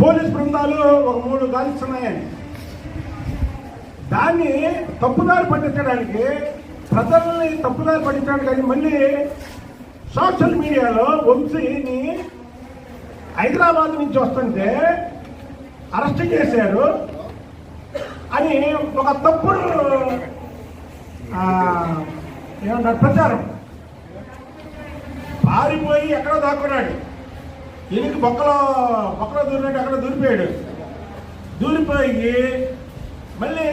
Police బృందాలు ఒక మూడు గాలిస్తున్నాయని దాన్ని తప్పుదారి పట్టించడానికి ప్రజల్ని తప్పుదారి పట్టించడానికి మళ్ళీ సోషల్ మీడియాలో వంశీని హైదరాబాద్ నుంచి వస్తుంటే అరెస్ట్ చేశారు అని ఒక తప్పుడు ఆ, ఏమన్నారు ప్రచారం. పారిపోయి ఎక్కడో దాక్కున్నాడు. ఈయనకి బొక్కలో బొక్కలో దూరినట్టు అక్కడ దూరిపోయాడు. దూరిపోయి మళ్ళీ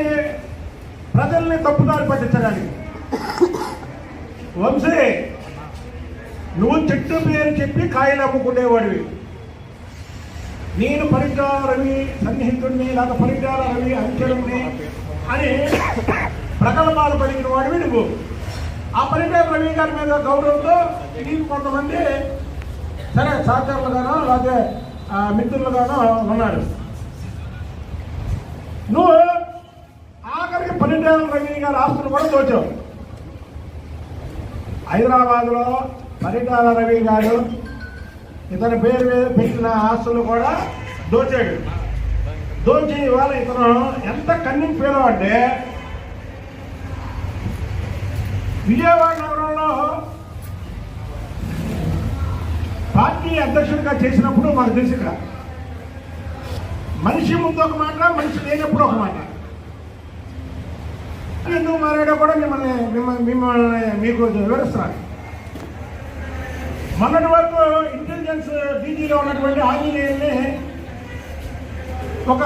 ప్రజల్ని తప్పుదారి పట్టించడానికి. వంశీ నువ్వు చెట్టు పేరు చెప్పి కాయలు అమ్ముకునేవాడివి. నేను పరిటాల రవి సన్నిహితుడిని లేదా రవి అంచెలుని అని ప్రకల్పాలు పలికిన వాడివి నువ్వు. ఆ పరిటాల రవి గారి మీద గౌరవంతో నీకు కొంతమంది సరే సహచరులుగానో లేకపోతే మిత్రులుగానో ఉన్నారు. నువ్వు ఆఖరికి పన్నెండేళ్ళ రవి గారి ఆస్తులు కూడా దోచావు హైదరాబాద్లో పరిటాల రవి గారు ఇతని పేరు మీద పెట్టిన ఆస్తులు కూడా దోచాడు. దోచి ఇవాళ ఇతను ఎంత కన్నింగ్ ఫీల్ అంటే విజయవాడ పార్టీ అధ్యక్షుడిగా చేసినప్పుడు మాకు తెలుసు ఇక్కడ. మనిషి ముందు ఒక మాట మనిషి లేనప్పుడు ఒక మాట. ఎందుకు మారాడో కూడా మిమ్మల్ని మిమ్మల్ని మిమ్మల్ని మీకు వివరిస్తున్నాను. మొన్నటి వరకు ఇంటెలిజెన్స్ డీజీలో ఉన్నటువంటి ఆంజనేయుల్ని ఒక